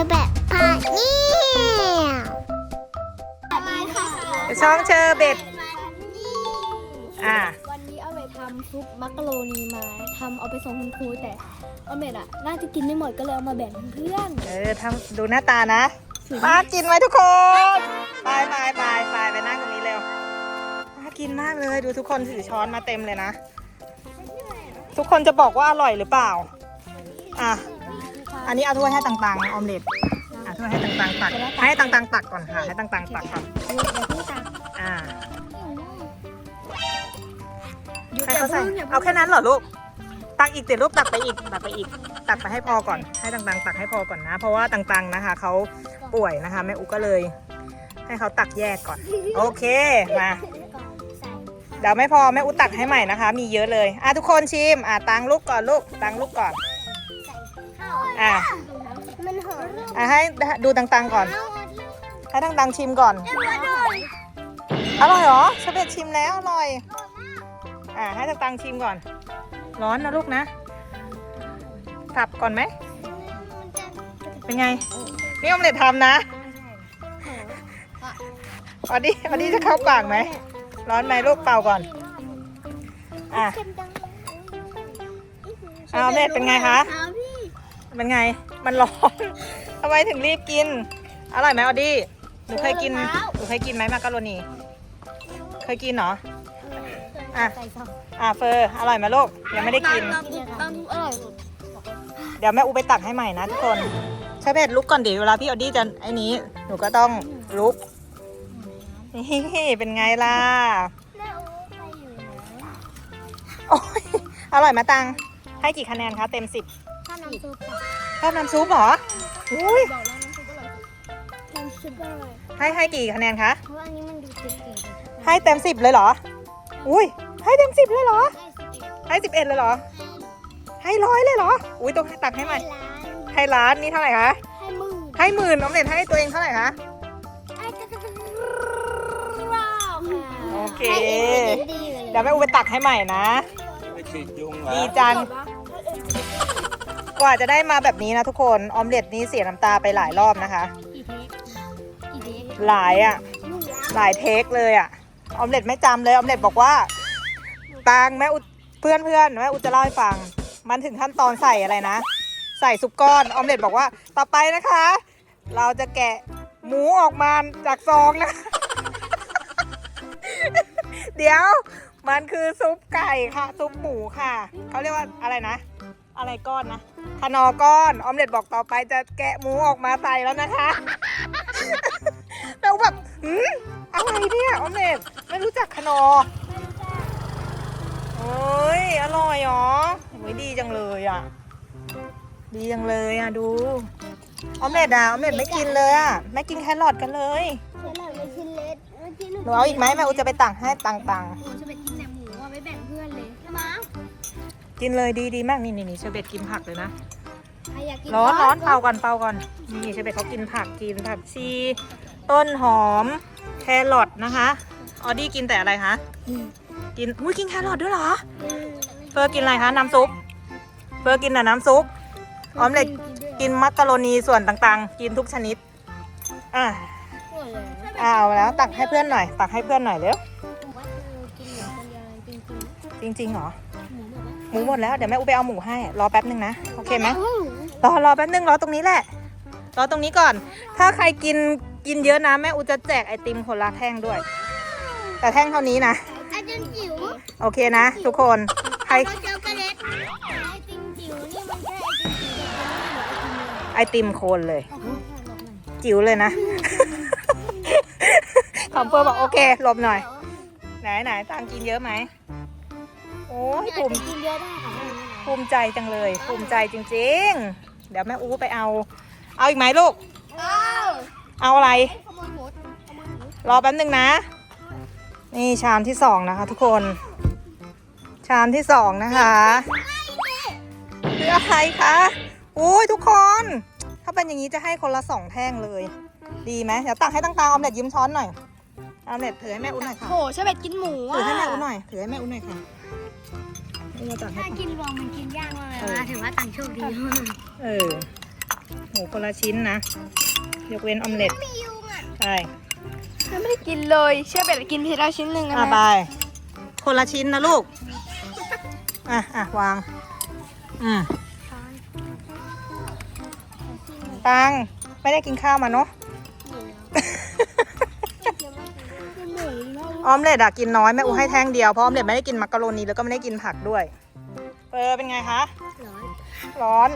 อแบบพาเนี่ยช่องเชอร์เบ็ดอ่าวันนี้เอาไปทำซุปมักกะโรนีมาทำเอาไปส่งคุณครูแต่เอาเม็ดอะน่าจะกินไม่หมดก็เลยเอามาแบ่งเพื่อนเออทำดูหน้าตานะมากินไหมทุกคนไปไปไปไปไปนั่งตรงนี้เร็วน่ากินมากเลยดูทุกคนถือช้อนมาเต็มเลยนะ ทุกคนจะบอกว่าอร่อยหรือเปล่า อะ อันนี้เอาถ้วยให้ต่างๆออมเล็ตอะถ้วยให้ต่างๆตักให้ต่างๆตักก่อนค่ะให้ต่างๆตักก่อนๆอย่าเพิ่งตักอ่าให้เขาใส่เอาแค่นั้นเหรอลูกตักอีกเดี๋ยวลูกตักไปอีกตักไปอีก ตักไปให้พอก่อน ให้ต่างๆ ตักให้พอก่อนนะ เพราะว่าต่างๆนะคะเขาป่วยนะคะแม่อุก็เลย ให้เขาตักแยกก่อน โอเคมาเดี๋ยวไม่พอแม่อุตักให้ใหม่นะคะ มีเยอะเลยอะทุกคนชิมอะตังลูกก่อนลูกตังลูกก่อน อะมันหอมอะให้ดูต่างๆก่อน ให้ต่างๆชิมก่อน อร่อยเหรอเชเบตชิมแล้วอร่อย อ่าให้ตังๆชิมก่อน ร้อนนะลูกนะสับก่อนไหม เป็นไง นี่ออมเล็ตทำนะออดี้ออดี้จะเข้าปากไหม ร้อนไหมลูกเป่าก่อน อะเอาออมเล็ตเป็นไงคะ ป็นไง มันร้อนทำไมถึงรีบกิน อร่อยไหมออดี้ หนูเคยกิน หนูเคยกินไหมมาการโรนี เคยกินเหรอ อะ อะเฟอร์อร่อยไหมลูก ยังไม่ได้กินตอนทุกอนทุกอร่อยเดี๋ยวแม่อูไปตักให้ใหม่นะทุกคนใช่เพชรลุกก่อนดิเวลาพี่ออดี้จะไอ้นี้ หนูก็ต้องลุก นี่เป็นไงล่ะ แม่โอ้ไปอยู่นะ โอ้ยอร่อยมาตัง ให้กี่คะแนนคะเต็มสิบ ถ้าน้ำซุปอะชอบน้ำซุปเหรออุ้ยบอกแล้วน้ำซุปอร่อยน้ำซุปอร่อยให้ให้กี่คะแนนคะ เพราะว่าอันนี้มันดูจืดให้เต็มสิบเลยเหรอ อุ้ยให้เต็มสิบเลยเหรอๆได้สิบเอ็ดให้สิบเอ็ดเลยเหรอ ให้ร้อยเลยเหรอ อุ้ยต้องให้ตักให้ใหม่ล้านให้ล้านนี่เท่าไหร่คะ ให้มือให้หมื่นน้องเน็ตให้ตัวเองเท่าไหร่คะ โอเคดีเลยเดี๋ยวแม่อูไปตักให้ใหม่นะ ไปฉีดยุงเหรอดีจัง กว่าจะได้มาแบบนี้นะทุกคนออมเล็ตนี่เสียน้ำตาไปหลายรอบนะคะอีเทคอีเทคหลายอะ่ะ หลายเทคเลยอะ่ะออมเล็ตไม่จำเลยออมเล็ตบอกว่าตังแม่อุเพื่อนเพื่อนแม่อุจะเล่าให้ฟัง มันถึงขั้นตอนใส่อะไรนะ ใส่ซุปก้อนออมเล็ตบอกว่าต่อไปนะคะ เราจะแกะหมูออกมาจากซองนะ เดี๋ยวมันคือซุปไก่ค่ะ ซุปหมูค่ะ เขาเรียกว่าอะไรนะ อะไรก้อนนะ ขนอก้อน ออมเล็ตบอกต่อไปจะแกะหมูออกมาใส่แล้วนะคะ แล้วแบบหืมอะไรเนี่ยออมเล็ตไม่รู้จักขนอโอ้ยอร่อยหรอโอ้ยดีจังเลยอะ ดีจังเลยอะดู ออมเล็ตอะออมเล็ตไม่กินเลยอะไม่กินแครอทกันเลยเดี๋ยวเราไปชิ้นเล็กเมื่อกี้หนูหนูเอาอีกไหมแม่อุจะไปตักให้ตังหนูจะไปกินแต่หมูอะไปแบ่ง กินเลยดีดีมากนี่นี่นี่เชอร์เบตกินผักเลยนะใครอยากกินร้อนร้อนเป่าก่อนเป่าก่อนนี่เชอร์เบตเขากินผักกินผักชีต้นหอมแครอทนะคะออดี้กินแต่อะไรคะกินอุ้ยกินแครอทด้วยเหรอเฟอร์กินอะไรคะน้ำซุปเฟอร์กินแต่น้ำซุปออมเล็ตกินมักกะโรนีส่วนต่างๆ กินทุกชนิดอะเอาแล้วตักให้เพื่อนหน่อย ตักให้เพื่อนหน่อยเร็วว่าคือกินหมูคนเดียวจริงจริงๆเหรอๆ หมูหมดแล้วหมูหมดแล้วเดี๋ยวแม่อูไปเอาหมูให้ รอแป๊บนึงนะโอเคไหมรอรอแป๊บนึงรอตรงนี้แหละ รอตรงนี้ก่อน ถ้าใครกินกินเยอะนะแม่อูจะแจกไอติมคนละแท่งด้วย แต่แท่งเท่านี้นะอาจารย์จิ๋วโอเคนะ ทุกคนใครเราเจอกระเด็ดไอติมจิ๋วนี่มันแค่ไอติมจิ๋วไอติมโคนเลย จิ๋วเลยนะคอมเปอร์บอกโอเคหลบหน่อยไหนไหนตังกินเยอะไหมโอ้ ยภูมิกินเยอะได้ค่ะภูมิใจจังเลย ภูมิใจจริง ๆ เดี๋ยวแม่อูไปเอา เอาอีกไหมลูก เอาอะไรขโมยหมูขโมยหมูรอแป๊บนึงนะ นี่ชามที่สองนะคะ ทุกคน ชามที่สองนะคะคืออะไรคะอุ้ยทุกคน ถ้าเป็นอย่างนี้จะให้คนละสองแท่งเลย ดีไหมเดี๋ยวตักให้ตั้งตาออมเล็ตยิ้มช้อนหน่อยออมเล็ตถือให้แม่อุ้นหน่อยค่ะโหชาเบ็ดกินหมูถือให้แม่อุ้นหน่อยถือให้แม่อุ้นหน่อยค่ะ นี่มาตักให้ถ้ากินรวมมันกินยากมากเลยนะถือว่าตังโชคดีมากเออหมูคนละชิ้นนะ ยกเว้นออมเล็ตมียุงอะใช่ยังไม่ได้กินเลยเชื่อเป็ดกินทีละชิ้นหนึ่งนะอะแม่ไปคนละชิ้นนะลูก อะอะวาง อืมตัง ไม่ได้กินข้าวมาเนาะ ออมเล็ตอะกินน้อยแม่อูให้แท่งเดียวเพราะออมเล็ตไม่ได้กินมักกะโรนีแล้วก็ไม่ได้กินผักด้วยเออเป็นไงคะร้อน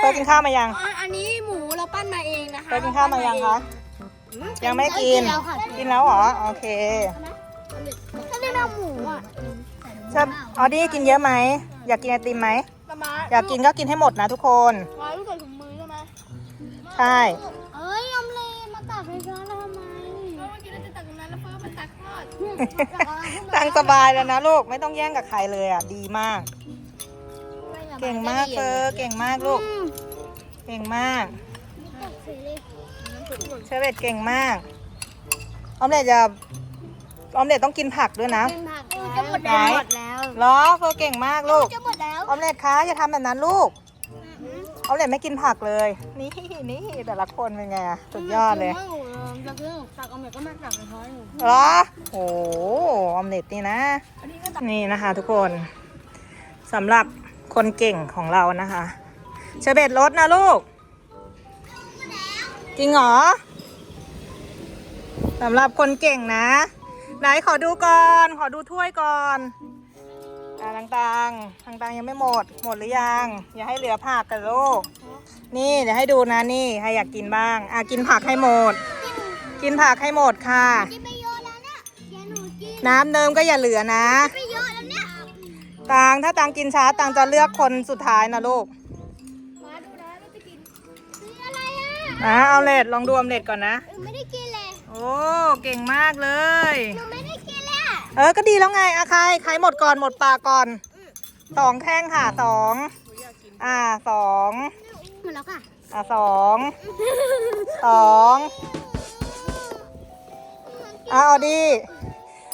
เธอกินข้าวมายังอันนี้หมูเราปั้นมาเองนะคะเธอกินข้าวมายังคะยังไม่ได้กินแล้วค่ะกินแล้วเหรอโอเคถ้าได้เอาหมูอะชอบออดี้กินเยอะไหมอยากกินไอติมไหมประมาณอยากกินก็กินให้หมดนะทุกคนร้อยลูกใส่ถุงมือใช่ไหมใช่ อดตังสบายแล้วนะลูกไม่ต้องแย่งกับใครเลยอะ ดีมาก เก่งมากเฟอร์เก่งมากลูก เก่งมากเชอร์เบตเก่งมากออมเล็ตจะออมเล็ตต้องกินผักด้วยนะเป็นผักจะหมดไหนแล้วหมดแล้วเหรอเฟอร์เก่งมากลูกจะหมดแล้วออมเล็ตคะอย่าทำแบบนั้นลูกออมเล็ตไม่กินผักเลย นี่นี่แต่ละคนเป็นไงอะสุดยอดเลย จะคือตักเอาเม็ดก็มาตักในช้อนหนูเหรอโอ้โหออมเล็ตนี่นะนี่นะคะ ทุกคนสำหรับคนเก่งของเรานะคะเชเบตรสนะลูก จริงเหรอสำหรับคนเก่งนะ ไหนขอดูก่อน ขอดูถ้วยก่อนอ่าต่างๆต่างๆยังไม่หมด หมดหรือยัง อย่าให้เหลือผักกันลูก นี่เดี๋ยวให้ดูนะนี่ ใครอยากกินบ้าง อะกินผักให้หมด กินผักให้หมดค่ะ กินไปเยอะแล้วเนี่ยเดี๋ยวหนูกินน้ำเดิมก็อย่าเหลือนะ ไปเยอะแล้วเนี่ยตางถ้าตางกินช้าตางจะเลือกคนสุดท้ายนะลูกมาดูนะเราจะกินซื้ออะไรอะนะเอาเลดลองดูออมเล็ตก่อนนะ หนูไม่ได้กินเลยโอ้เก่งมากเลย หนูไม่ได้กินเลยอะเออก็ดีแล้วไงอะใครใครหมดก่อนหมดปากก่อนสองแท่งค่ะสองอ่าสองหมดแล้วค่ะ อ่าสองสอง อ่าออดี้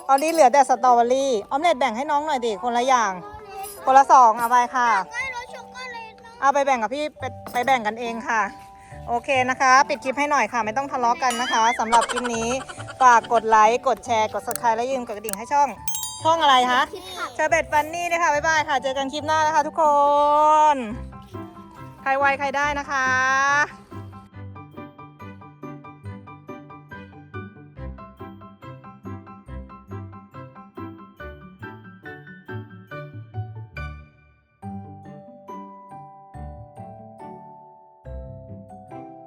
ออดี้เหลือแต่สตรอเบอรี่ออมเล็ตแบ่งให้น้องหน่อยดิคนละอย่าง คนละสองเอาไปค่ะไม่รสช็อกโกแลตนะเอาไปแบ่งกับพี่ไปไปแบ่งกันเองค่ะ โอเคนะคะ ปิดคลิปให้หน่อยค่ะ ไม่ต้องทะเลาะกันนะคะสำหรับคลิปนี้ฝากกดไลค์กดแชร์กด subscribe และอย่าลืมกดกระดิ่งให้ช่อง ช่องอะไรคะเชอร์เบตฟันนี่นะคะบ๊ายบายค่ะ เจอกันคลิปหน้านะคะทุกคน ใครไวใครได้นะคะ